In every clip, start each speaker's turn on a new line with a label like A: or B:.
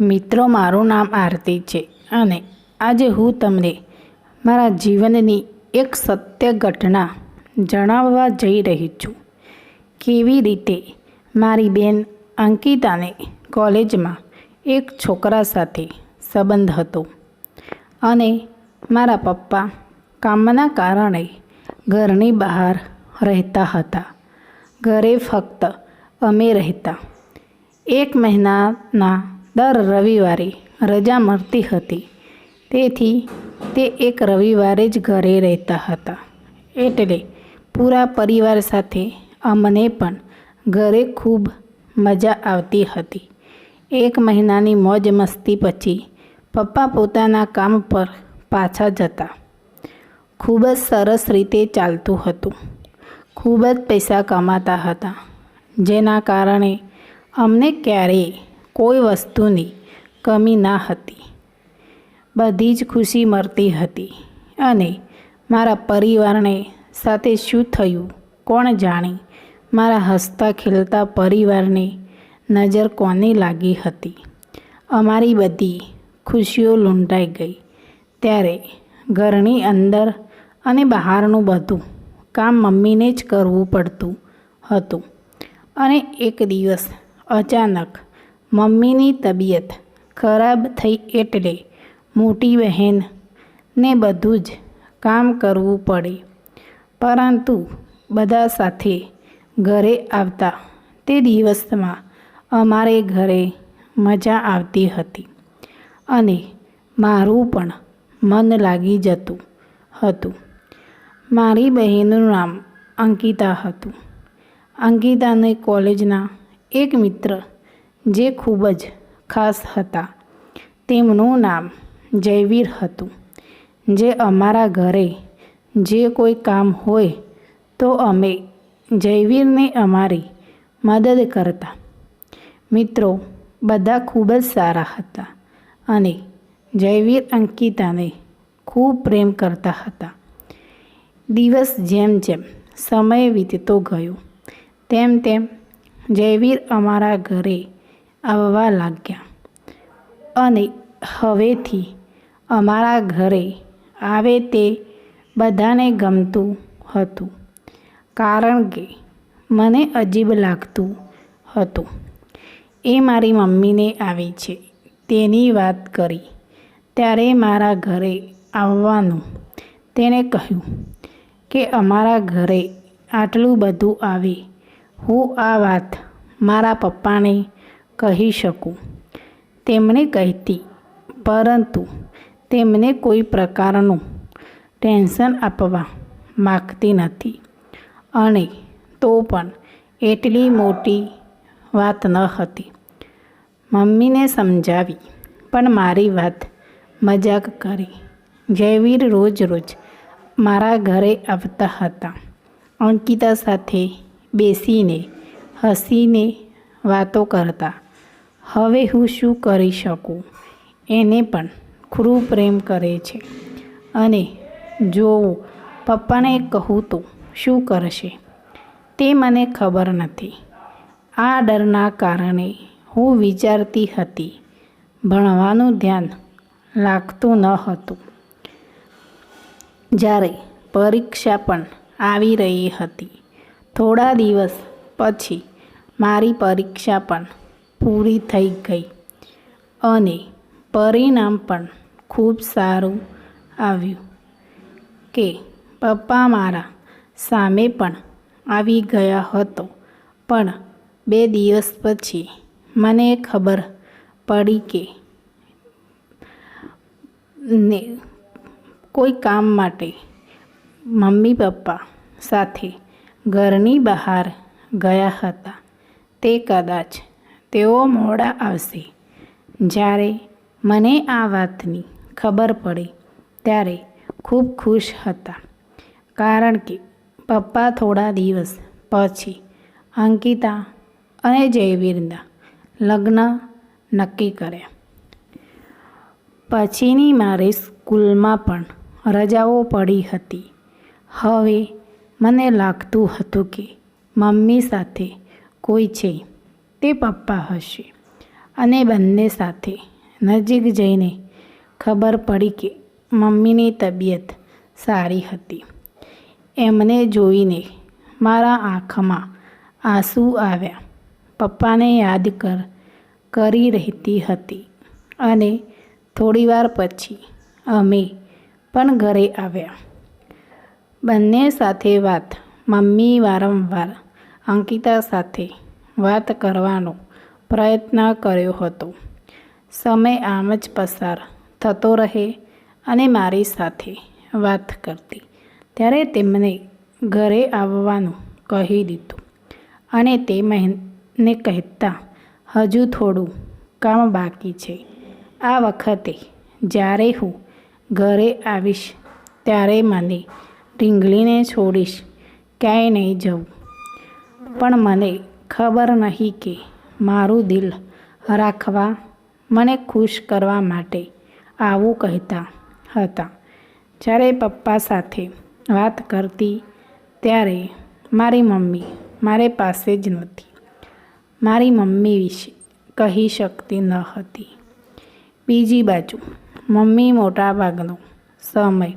A: મિત્રો, મારું નામ આરતી છે અને આજે હું તમને મારા જીવનની એક સત્ય ઘટના જણાવવા જઈ રહી છું. કેવી રીતે મારી બેન અંકિતાને કોલેજમાં એક છોકરા સાથે સંબંધ હતો અને મારા પપ્પા કામના કારણે ઘરની બહાર રહેતા હતા. ઘરે ફક્ત અમે રહેતા. એક મહિનાના દર રવિવારે રજા મળતી હતી. તેથી તે એક રવિવારે જ ઘરે રહેતા હતા. એટલે પૂરા પરિવાર સાથે અમને પણ ઘરે ખૂબ મજા આવતી હતી. એક મહિનાની મોજ મસ્તી પછી પપ્પા પોતાના કામ પર પાછા જતા. ખૂબ જ સરસ રીતે ચાલતું હતું. ખૂબ જ પૈસા કમાતા હતા. જેના કારણે અમને ક્યારેય કોઈ વસ્તુની કમી ના હતી. બધી જ ખુશી મળતી હતી અને મારા પરિવારને સાથે શું થયું કોણ જાણે મારા હસતા ખેલતા પરિવારને નજર કોની લાગી હતી. અમારી બધી ખુશીઓ લૂંટાઈ ગઈ. ત્યારે ઘરની અંદર અને બહારનું બધું કામ મમ્મીને જ કરવું પડતું હતું. અને એક દિવસ અચાનક મમ્મીની તબિયત ખરાબ થઈ એટલે મોટી બહેન ને બધું જ કામ કરવું પડે. પરંતુ બધા સાથે ઘરે આવતા તે દિવસમાં અમારે ઘરે મજા આવતી હતી અને મારું પણ મન લાગી જતું હતું. મારી બહેનનું નામ અંકિતા હતું. અંકિતાને કોલેજના એક મિત્ર જે ખૂબ જ ખાસ હતા. તેમનું નામ જયવીર હતું. જે અમારા ઘરે જે કોઈ કામ હોય તો અમે જયવીરને અમારી મદદ કરતા. મિત્રો, બધા ખૂબ જ સારા હતા અને જયવીર અંકિતાને ખૂબ પ્રેમ કરતા હતા. દિવસ જેમ જેમ સમય વીતતો ગયો, તેમ તેમ જયવીર અમારા ઘરે આવવા લાગ્યા. અને હવેથી અમારા ઘરે આવે તે બધાને ગમતું હતું, કારણ કે મને અજીબ લાગતું હતું. એ મારી મમ્મીને આવી છે, તેની વાત કરી. ત્યારે મારા ઘરે આવવાનું તેણે કહ્યું કે અમારા ઘરે આટલું બધું આવે, હું આ વાત મારા પપ્પાને કહી શકું? તેમણે કહેતી, પરંતુ તેમને કોઈ પ્રકારનું ટેન્શન આપવા માગતી નથી. અને તો પણ એટલી મોટી વાત ન હતી. મમ્મીને સમજાવી, પણ મારી વાત મજાક કરી. જયવીર રોજ રોજ મારા ઘરે આવતા હતા. અંકિતા સાથે બેસીને હસીને વાતો કરતા. હવે હું શું કરી શકું? એને પણ ખૂબ પ્રેમ કરે છે. અને જોવું, પપ્પાને કહું તો શું કરશે? તે મને ખબર નથી. આ ડરના કારણે હું વિચારતી હતી. ભણવાનું ધ્યાન લાગતું ન હતું. જ્યારે પરીક્ષા પણ આવી રહી હતી. થોડા દિવસ પછી મારી પરીક્ષા પણ પૂરી થઈ ગઈ અને પરિણામ પણ ખૂબ સારું આવ્યું કે પપ્પા મારા સામે પણ આવી ગયા હતો. પણ બે દિવસ પછી મને ખબર પડી કે ને કોઈ કામ માટે મમ્મી પપ્પા સાથે ઘરની બહાર ગયા હતા. તે કદાચ તેઓ મોડા આવશે. જ્યારે મને આ વાતની ખબર પડી, ત્યારે ખૂબ ખુશ હતા. કારણ કે પપ્પા થોડા દિવસ પછી અંકિતા અને જયવીરના લગ્ન નક્કી કર્યા. પછીની મારે સ્કૂલમાં પણ રજાઓ પડી હતી. હવે મને લાગતું હતું કે મમ્મી સાથે કોઈ છે. તે પપ્પા હશે. અને બંને સાથે નજીક જઈને ખબર પડી કે મમ્મીની તબિયત સારી હતી. એમને જોઈને મારા આંખમાં આંસુ આવ્યા. પપ્પાને યાદ કર, કરી રહેતી હતી. અને થોડીવાર પછી અમે પણ ઘરે આવ્યા. બંને સાથે વાત, મમ્મી વારંવાર અંકિતા સાથે વાત કરવાનો પ્રયત્ન કર્યો હતો. સમય આમ જ પસાર થતો રહે અને મારી સાથે વાત કરતી. ત્યારે તેમને ઘરે આવવાનું કહી દીધું અને તે મહેને કહેતા, હજુ થોડું કામ બાકી છે. આ વખતે જ્યારે હું ઘરે આવીશ, ત્યારે મને ઢીંગલીને છોડીશ. ક્યાંય નહીં જવું. પણ મને ખબર નહીં કે મારું દિલ રાખવા, મને ખુશ કરવા માટે આવું કહેતા હતા. જ્યારે પપ્પા સાથે વાત કરતી ત્યારે મારી મમ્મી મારી પાસે જ નહોતી. મારી મમ્મી વિશે કહી શકતી ન હતી. બીજી બાજુ, મમ્મી મોટાભાગનો સમય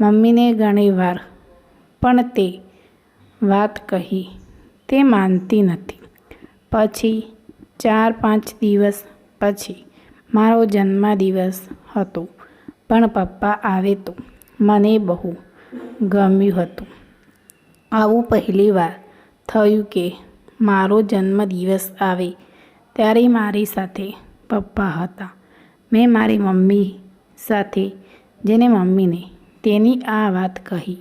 A: મમ્મીને ઘણીવાર પણ તે વાત કહી તે માનતી નથી. પછી, ચાર પાંચ દિવસ પછી મારો જન્મદિવસ હતો. પણ પપ્પા આવે તો મને બહુ ગમ્યું હતું. આવું પહેલી વાર થયું કે મારો જન્મદિવસ આવે ત્યારે મારી સાથે પપ્પા હતા. મેં મારી મમ્મી સાથે, જેને મમ્મીને તેની આ વાત કહી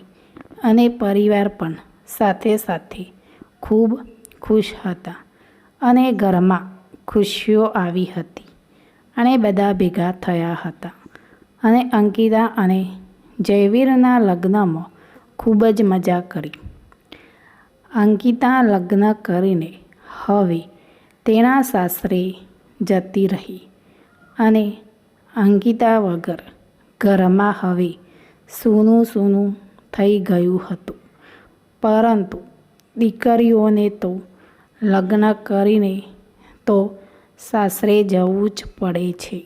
A: અને પરિવાર પણ સાથે સાથે ખૂબ ખુશ હતા અને ઘરમાં ખુશીઓ આવી હતી અને બધા ભેગા થયા હતા. અને અંકિતા અને જયવીરના લગ્નમાં ખૂબ જ મજા કરી. અંકિતા લગ્ન કરીને હવે તેના સાસરે જતી રહી અને અંકિતા વગર ઘરમાં હવે સૂનું સૂનું થઈ ગયું હતું. પરંતુ દીકરીઓને તો લગ્ન કરીને તો સાસરે જવું જ પડે છે.